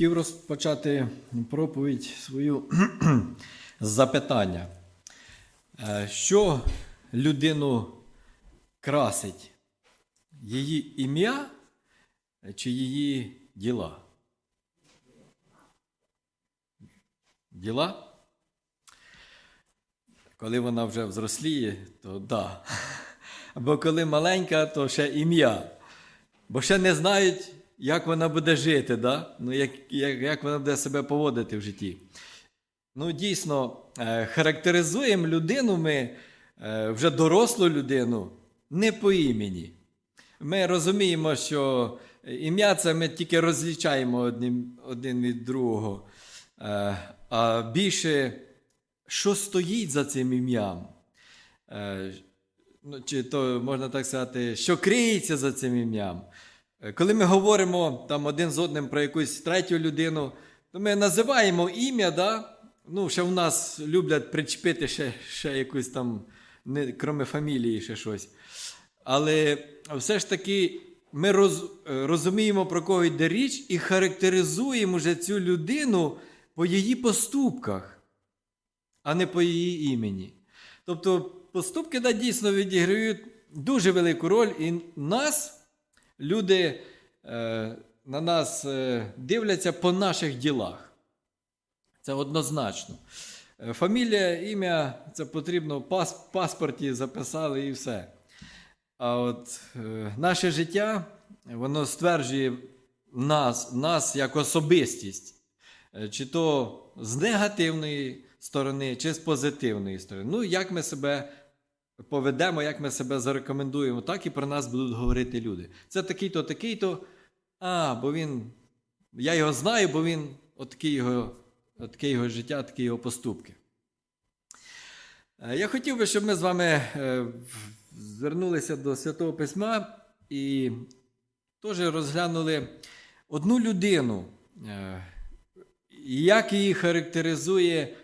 Хотів розпочати проповідь свою запитання. Е, Що людину красить? Її ім'я чи її діла? Діла? Коли вона вже взросліє, то да. Або коли маленька, то ще ім'я. Бо ще не знають, як вона буде жити, да? ну, як, як, як вона буде себе поводити в житті. Ну, дійсно, е, характеризуємо людину ми, е, вже дорослу людину, не по імені. Ми розуміємо, що ім'я це ми тільки розлічаємо один, один від другого. Е, А більше, що стоїть за цим ім'ям? Ну, чи то можна так сказати, що криється за цим ім'ям. Е, Коли ми говоримо там один з одним про якусь третю людину, то ми називаємо ім'я, да? ну, ще в нас люблять причепити ще, ще якусь там, не, кроме фамілії, ще щось. Але все ж таки ми роз, е, розуміємо, про кого йде річ, і характеризуємо вже цю людину по її поступках, а не по її імені. Тобто поступки да, дійсно відіграють дуже велику роль, і нас, люди е, на нас е, дивляться по наших ділах. Це однозначно. Е, Фамілія, ім'я це потрібно в пас, паспорті записали і все. А от наше життя, воно стверджує нас, нас як особистість, чи то з негативної сторони, чи з позитивної сторони. Ну, як ми себе поведемо, як ми себе зарекомендуємо, так і про нас будуть говорити люди. Це такий-то, такий-то. А, бо він. Я його знаю, бо він отаке його, отаке його життя, такі його поступки. Е, Я хотів би, щоб ми з вами е, звернулися до Святого Письма і теж розглянули одну людину, е, як її характеризує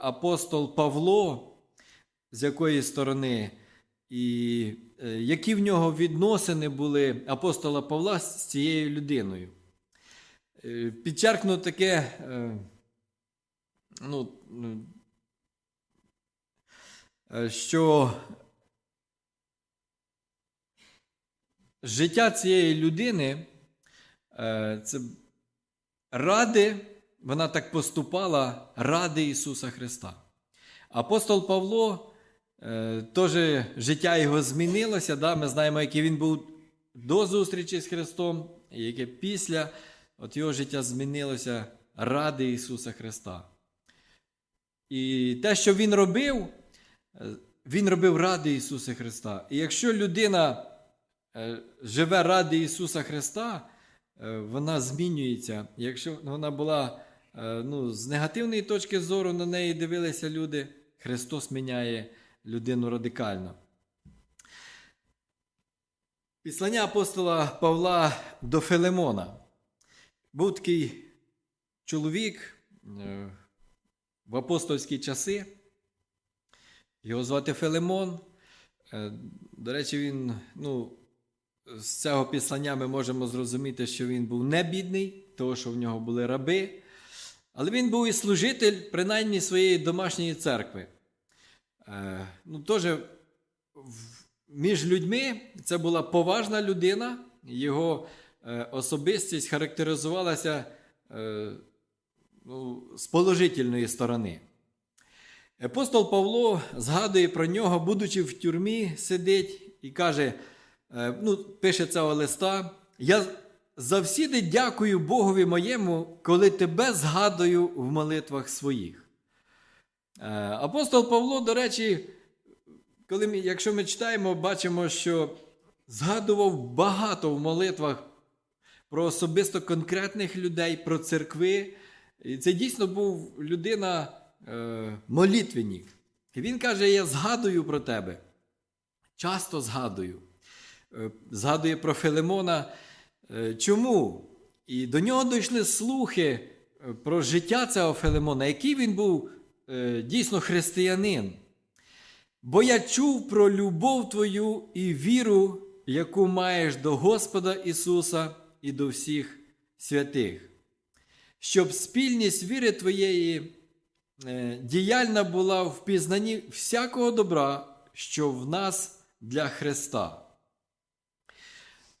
апостол Павло, з якої сторони, і е, які в нього відносини були апостола Павла з цією людиною. Е, Підчеркну таке, е, ну, що життя цієї людини це ради, вона так поступала ради Ісуса Христа. Апостол Павло, теж життя його змінилося. Да? Ми знаємо, який він був до зустрічі з Христом, і яке після от його життя змінилося ради Ісуса Христа. І те, що він робив, е, він робив ради Ісуса Христа. І якщо людина е, живе ради Ісуса Христа, е, вона змінюється. Якщо вона була е, ну, з негативної точки зору, на неї дивилися люди, Христос міняє людину радикально. Післання апостола Павла до Филимона. Був такий чоловік е, в апостольські часи. Його звати Филимон. Е, До речі, він, ну, з цього післання ми можемо зрозуміти, що він був не бідний, тому що в нього були раби. Але він був і служитель, принаймні своєї домашньої церкви. Е, Ну, теж між людьми це була поважна людина, його е, особистість характеризувалася е, ну, з положительної сторони. Апостол Павло згадує про нього, будучи в тюрмі, сидить і каже: ну, пише цього листа: Я завсіди дякую Богові моєму, коли тебе згадую в молитвах своїх. Е, Апостол Павло, до речі, коли ми, якщо ми читаємо, бачимо, що згадував багато в молитвах про особисто конкретних людей, про церкви. І це дійсно був людина е, молитвенник. І він каже: Я згадую про тебе. Часто згадую. Е, згадує про Филимона. Е, чому? І до нього дійшли слухи про життя цього Филимона, який він був дійсно християнин. Бо я чув про любов твою і віру, яку маєш до Господа Ісуса і до всіх святих. щоб спільність віри твоєї е, діяльна була в пізнанні всякого добра, що в нас для Христа.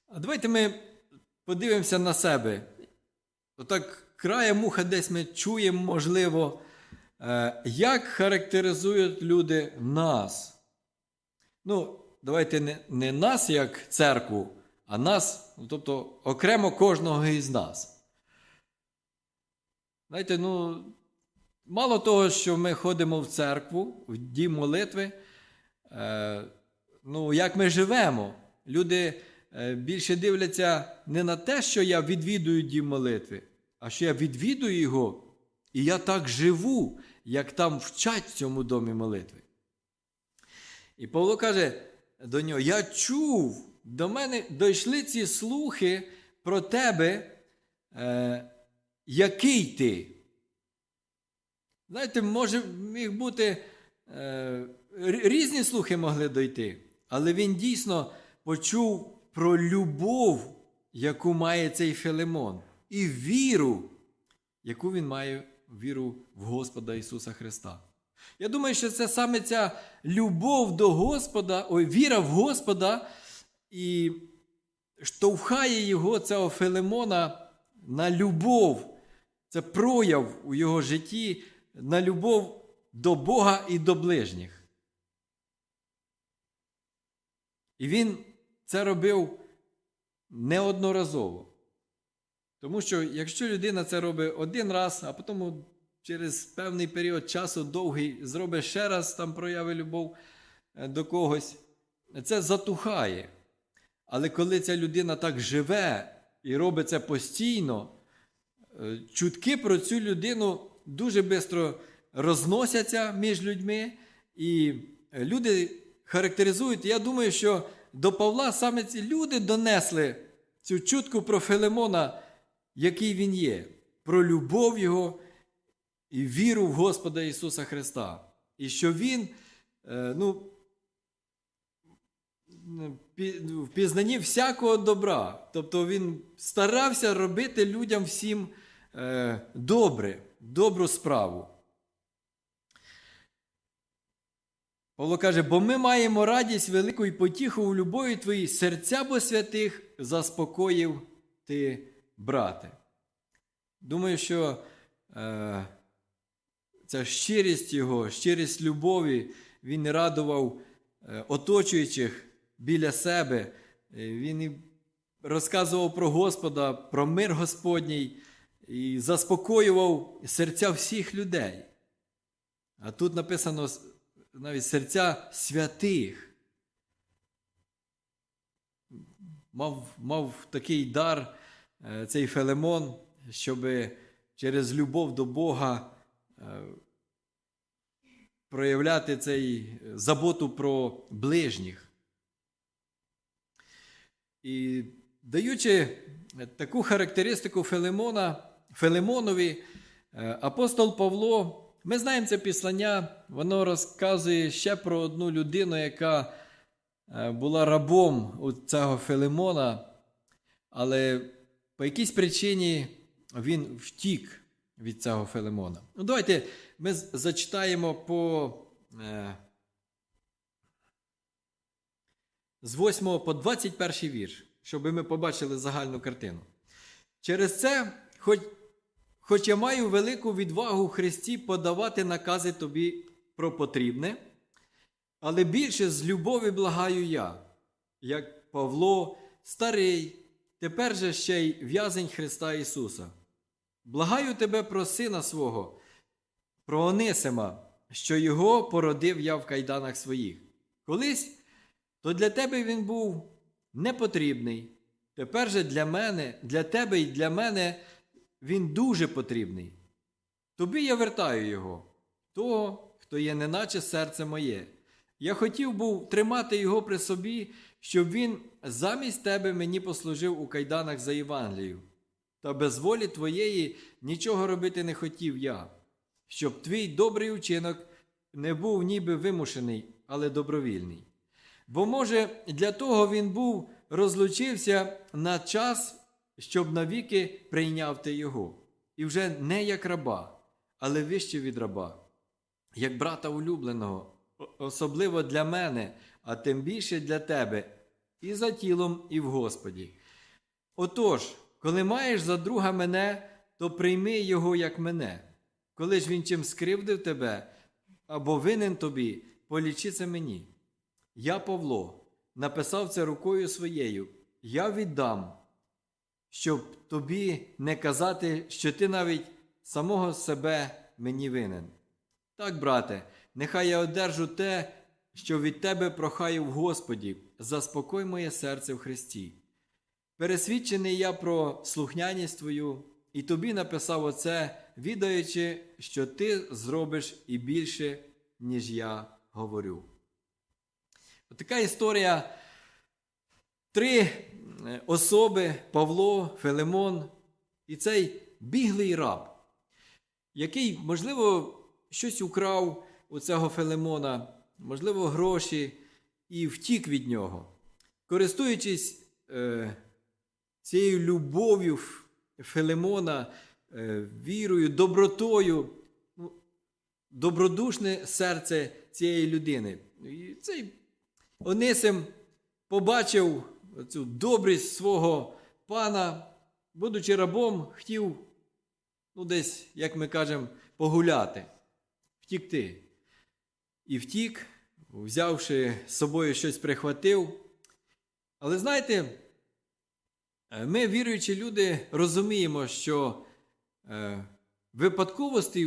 А давайте ми подивимося на себе. Отак краєм муха десь ми чуємо, можливо, е, як характеризують люди нас. Ну, давайте не, не нас як церкву, а нас, ну, тобто окремо кожного із нас. Знаєте, ну, мало того, що ми ходимо в церкву, в дім молитви, е, ну, як ми живемо. Люди е, більше дивляться не на те, що я відвідую дім молитви, а що я відвідую його, і я так живу, як там вчать в цьому домі молитви. І Павло каже до нього: Я чув, до мене дійшли ці слухи про тебе, е, який ти. Знаєте, може міг бути е, різні слухи могли дойти, але він дійсно почув про любов, яку має цей Филимон, і віру, яку він має віру в Господа Ісуса Христа. Я думаю, що це саме ця любов до Господа, ой, віра в Господа і штовхає його, цього Филимона, на любов. Це прояв у його житті на любов до Бога і до ближніх. І він це робив неодноразово. Тому що якщо людина це робить один раз, а потім через певний період часу довгий зробить ще раз там прояви любов до когось, це затухає. Але коли ця людина так живе і робить це постійно, чутки про цю людину дуже швидко розносяться між людьми, і люди характеризують. Я думаю, що до Павла саме ці люди донесли цю чутку про Филимона, який він є, про любов його і віру в Господа Ісуса Христа. І що Він ну, в пізнанні всякого добра. Тобто він старався робити людям всім добре, добру справу. Павло каже, бо ми маємо радість велику і потіху у любові твоїй, серця бо святих заспокоїв ти, брате. Думаю, що е, ця щирість його, щирість любові, він радував е, оточуючих біля себе. Він і розказував про Господа, про мир Господній і заспокоював серця всіх людей. А тут написано навіть серця святих. Мав мав такий дар цей Фелемон, щоб через любов до Бога проявляти цей заботу про ближніх. І даючи таку характеристику Филимона, Филимонові, апостол Павло, ми знаємо це післання, воно розказує ще про одну людину, яка була рабом у цього Филимона, але по якійсь причині він втік від цього Филимона. Ну, Давайте ми зачитаємо по з 8 по 21 вірш, щоб ми побачили загальну картину. Через це, хоч, хоч я маю велику відвагу в Христі подавати накази тобі про потрібне, але більше з любові благаю я, як Павло, старий, тепер же ще й в'язень Христа Ісуса. Благаю тебе про сина свого, про Онисима, що його породив я в кайданах своїх. Колись то для тебе він був непотрібний. Тепер же для мене, для тебе і для мене він дуже потрібний. Тобі я вертаю його, того, хто є неначе серце моє. Я хотів був тримати його при собі, щоб він замість тебе мені послужив у кайданах за Євангелію. Та без волі твоєї нічого робити не хотів я, щоб твій добрий учинок не був ніби вимушений, але добровільний. Бо, може, для того він був розлучився на час, щоб навіки прийняв ти його. і вже не як раба, але вище від раба, як брата улюбленого, особливо для мене, а тим більше для тебе, і за тілом, і в Господі. Отож, коли маєш за друга мене, то прийми його як мене. Коли ж він чим скривдив тебе або винен тобі, полічи це мені. Я, Павло, написав це рукою своєю. Я віддам, щоб тобі не казати, що ти навіть самого себе мені винен. Так, брате, нехай я одержу те, що від тебе прохаю в Господі, заспокой моє серце в Христі. Пересвідчений я про слухняність твою, і тобі написав оце, відаючи, що ти зробиш і більше, ніж я говорю. Така історія. Три е, особи Павло, Филимон і цей біглий раб, який, можливо, щось украв у цього Филимона, можливо, гроші, і втік від нього. Користуючись е, цією любов'ю Филимона, е, вірою, добротою, ну, добродушне серце цієї людини. І цей Онисим побачив цю добрість свого пана, будучи рабом, хотів, ну, десь, як ми кажемо, погуляти, втікти. І втік, взявши з собою щось прихватив. Але знаєте, е, ми, віруючі люди, розуміємо, що е, випадковостей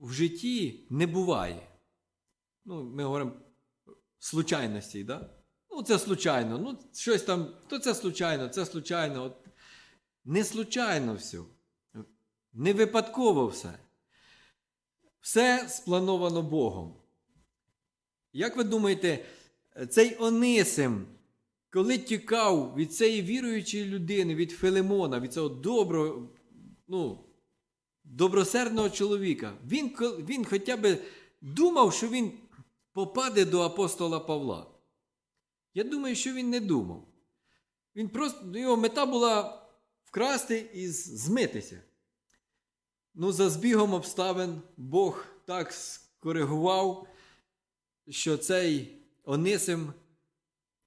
в- житті не буває. Ну, ми говоримо случайностей, да? Ну, це случайно, ну, щось там, то це случайно, це случайно. От. Не случайно все. Не випадково все. Все сплановано Богом. Як ви думаєте, цей Онисим, коли тікав від цієї віруючої людини, від Филимона, від цього доброго, ну, добросердного чоловіка, він, він хоча б думав, що він попаде до апостола Павла. Я думаю, що він не думав. Він просто, його мета була вкрасти і змитися. Ну, за збігом обставин Бог так скоригував, що цей Онисим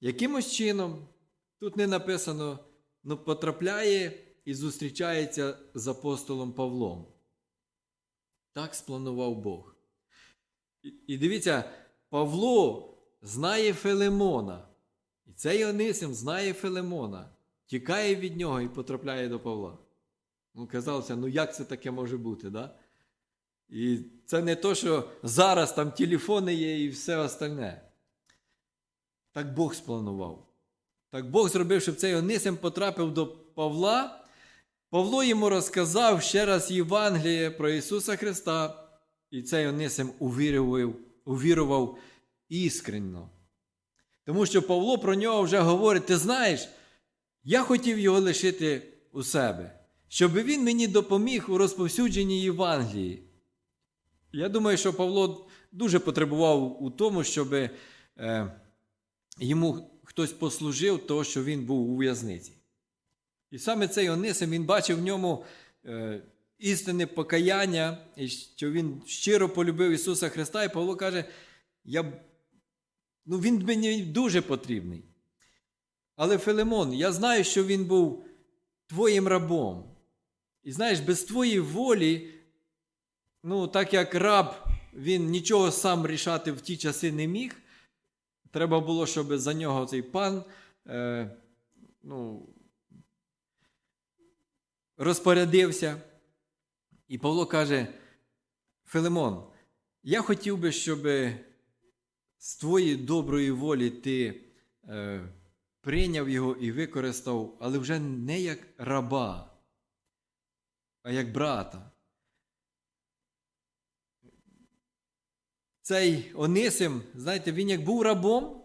якимось чином, тут не написано, ну, потрапляє і зустрічається з апостолом Павлом. Так спланував Бог. І, дивіться, Павло знає Филимона. І цей Онисим знає Филимона, тікає від нього і потрапляє до Павла. Ну, казалося, ну як це таке може бути, да? І це не то, що зараз там телефони є і все остальне. Так Бог спланував. Так Бог зробив, щоб цей Онисим потрапив до Павла. Павло йому розказав ще раз Євангеліє про Ісуса Христа, і цей Онисим увірував, увірував іскренно. Тому що Павло про нього вже говорить: ти знаєш, я хотів його лишити у себе, щоб він мені допоміг у розповсюдженні Євангелії. Я думаю, що Павло дуже потребував у тому, щоб е, йому хтось послужив, того, що він був у в'язниці. І саме цей Онисим він бачив в ньому е, істинне покаяння, і що він щиро полюбив Ісуса Христа, і Павло каже, я, ну, він мені дуже потрібний. Але Филимон, я знаю, що він був твоїм рабом. І знаєш, без твоєї волі, ну, так як раб, він нічого сам рішати в ті часи не міг. Треба було, щоб за нього цей пан е, ну, розпорядився. І Павло каже: Филимон, я хотів би, щоб з твоєї доброї волі ти е, прийняв його і використав, але вже не як раба, а як брата. Цей Онисим, знаєте, він як був рабом,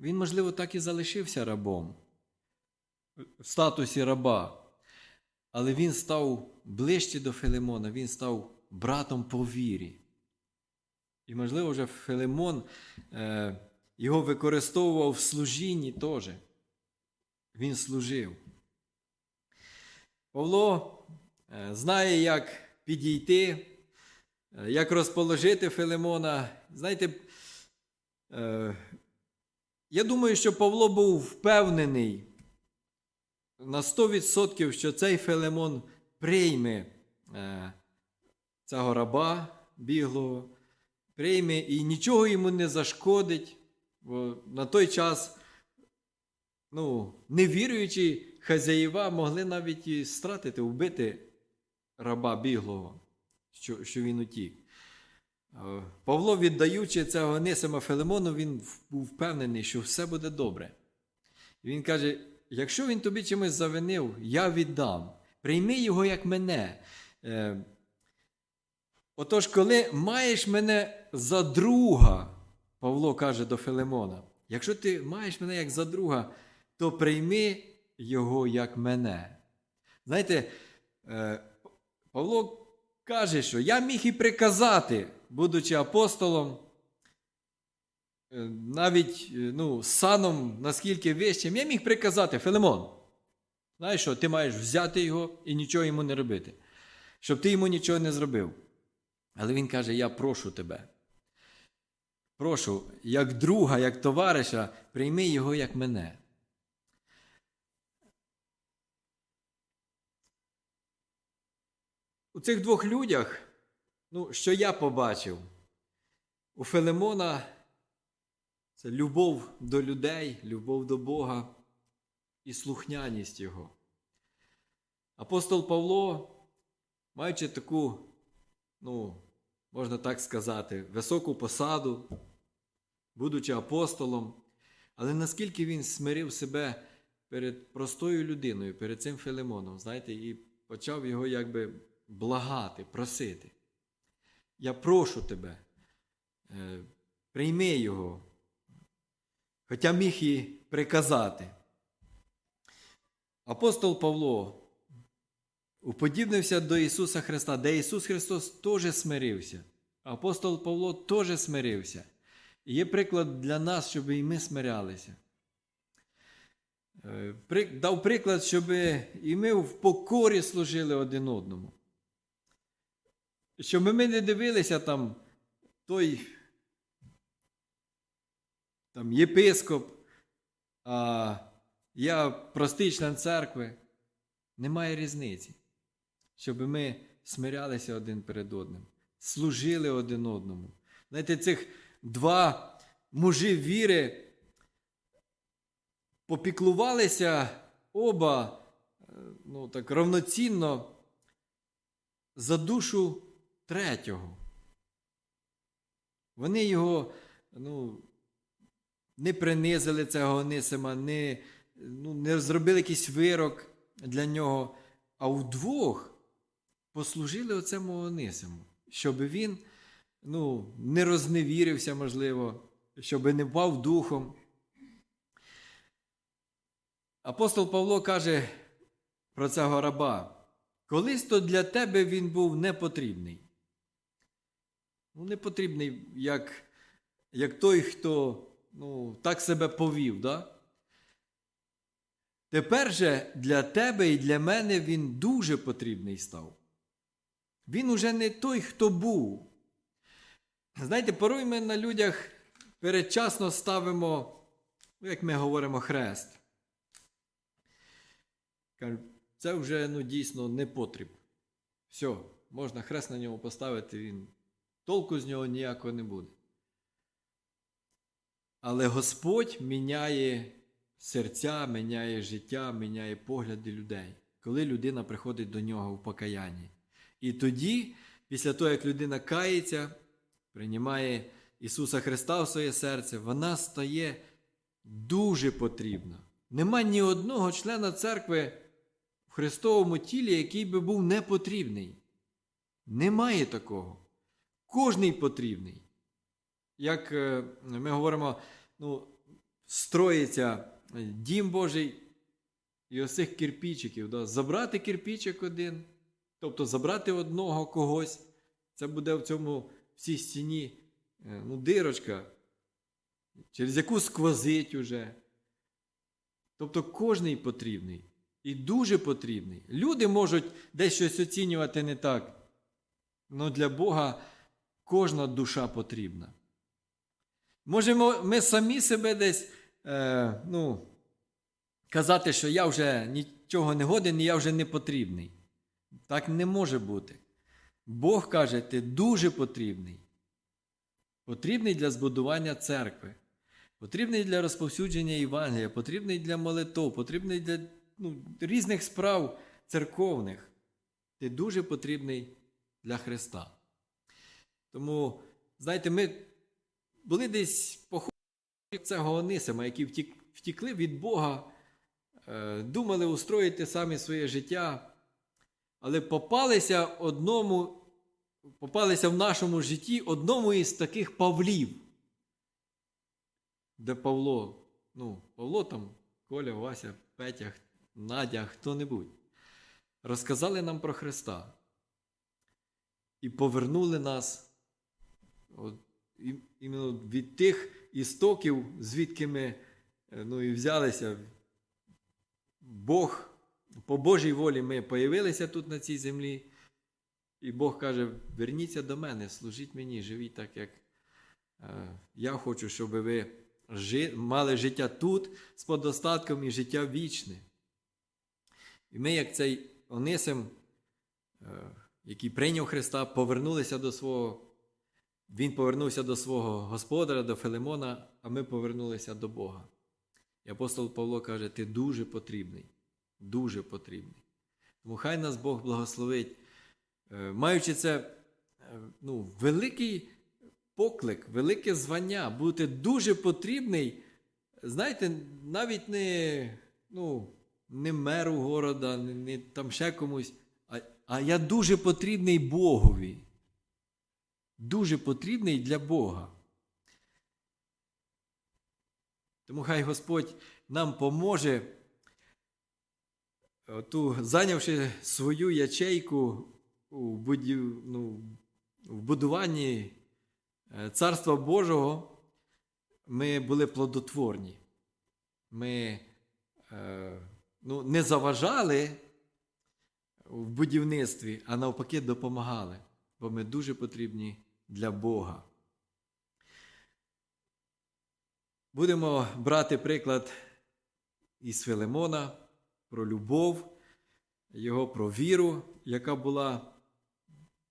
він, можливо, так і залишився рабом в статусі раба. Але він став ближче до Филимона, він став братом по вірі. І, можливо, вже Филимон е, його використовував в служінні теж. Він служив. Павло е, знає, як підійти, як розположити Филимона. Знаєте, е, я думаю, що Павло був впевнений на 100%, що цей Филимон прийме е, цього раба біглого, прийме і нічого йому не зашкодить. Бо на той час ну, невіруючі хазяїва могли навіть і стратити, вбити раба біглого, що, що він утік. Е, Павло, віддаючи цього Нисима Филимону, він був впевнений, що все буде добре. І він каже: якщо він тобі чимось завинив, я віддам. Прийми його як мене. Е, Отож, коли маєш мене за друга, Павло каже до Филимона, якщо ти маєш мене як за друга, то прийми його як мене. Знаєте, е, Павло каже, що я міг і приказати, будучи апостолом, е, навіть е, ну, саном наскільки вищим, я міг приказати, Филимон, знаєш що, ти маєш взяти його і нічого йому не робити, щоб ти йому нічого не зробив. Але він каже: Я прошу тебе. Прошу, як друга, як товариша, прийми його як мене. У цих двох людях, ну, що я побачив, у Филимона це любов до людей, любов до Бога і слухняність Його. Апостол Павло, маючи таку, ну, можна так сказати, високу посаду, будучи апостолом, але наскільки він смирив себе перед простою людиною, перед цим Филимоном, знаєте, і почав його якби благати, просити. Я прошу тебе, е, прийми його, хоча міг і приказати. Апостол Павло уподібнився до Ісуса Христа, де Ісус Христос теж смирився. Апостол Павло теж смирився. І є приклад для нас, щоб і ми смирялися. Е, Дав приклад, щоб і ми в покорі служили один одному. Щоб ми не дивилися там той там, єпископ, а я простий член церкви. Немає різниці. Щоб ми смирялися один перед одним, служили один одному. Знаєте, цих два мужі віри попіклувалися оба е, ну, так, равноцінно за душу третього. Вони його ну, не принизили цього Онисима, не, ну, не зробили якийсь вирок для нього, а вдвох послужили оцему Онисиму, щоб він ну, не розневірився, можливо, щоб не впав духом. Апостол Павло каже про цього раба: колись то для тебе він був непотрібний. Ну, непотрібний, як, як той, хто ну, так себе повів. Да? Тепер же для тебе і для мене він дуже потрібний став. Він уже не той, хто був. Знаєте, порой ми на людях передчасно ставимо, ну, як ми говоримо, хрест. Це вже ну, дійсно не потріб. Все, можна хрест на ньому поставити, він толку з нього ніякого не буде. Але Господь міняє серця, міняє життя, міняє погляди людей, коли людина приходить до нього в покаянні. І тоді, після того, як людина кається, приймає Ісуса Христа в своє серце, вона стає дуже потрібна. Нема ні одного члена церкви в Христовому тілі, який би був непотрібний. Немає такого. Кожний потрібний. Як е, ми говоримо, ну, строїться дім Божий і ось цих кирпічиків. Да? Забрати кирпічик один, тобто забрати одного когось, це буде в цьому в цій стіні е, ну, дирочка, через яку сквозить уже. Тобто кожний потрібний. І дуже потрібний. Люди можуть десь щось оцінювати не так. але для Бога кожна душа потрібна. Можемо ми самі себе десь е, ну, казати, що я вже нічого не годен, і я вже не потрібний. Так не може бути. Бог каже, ти дуже потрібний. Потрібний для збудування церкви, потрібний для розповсюдження Євангелія, потрібний для молитов, потрібний для ну, різних справ церковних. Ти дуже потрібний для Христа. Тому, знаєте, ми були десь похожі цього Онисима, які втік, втікли від Бога, е, думали устроїти самі своє життя, але попалися одному, попалися в нашому житті одному із таких Павлів, де Павло, ну, Павло там, Коля, Вася, Петя, Надя, хто-небудь, розказали нам про Христа і повернули нас от, іменно від тих істоків, звідки ми е, ну, і взялися. Бог, по Божій волі ми появилися тут на цій землі. І Бог каже: верніться до мене, служіть мені, живіть так, як е, я хочу, щоб ви жи- мали життя тут з подостатком і життя вічне. І ми, як цей Онисим, е, який прийняв Христа, повернулися до свого. Він повернувся до свого господаря, до Филимона, а ми повернулися до Бога. І апостол Павло каже: ти дуже потрібний, дуже потрібний. Тому хай нас Бог благословить, Е, маючи це е, ну, великий поклик, велике звання, бути дуже потрібний, знаєте, навіть не, ну, не меру города, не, не там ще комусь, а, а я дуже потрібний Богові. Дуже потрібний для Бога. Тому хай Господь нам поможе, ту, зайнявши свою ячейку у будів, ну, в будуванні е, Царства Божого, ми були плодотворні. Ми е, ну, не заважали в будівництві, а навпаки допомагали, бо ми дуже потрібні для Бога. Будемо брати приклад із Филимона про любов, його про віру, яка була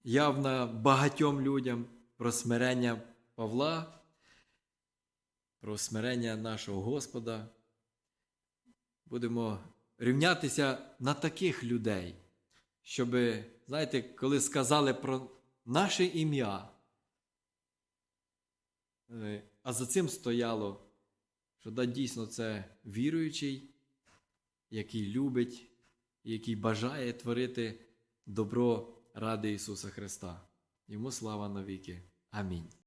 явна багатьом людям, про смирення Павла, про смирення нашого Господа. Будемо рівнятися на таких людей, щоб, знаєте, коли сказали про наше ім'я, а за цим стояло, що да, дійсно це віруючий, який любить, який бажає творити добро ради Ісуса Христа. Йому слава навіки. Амінь.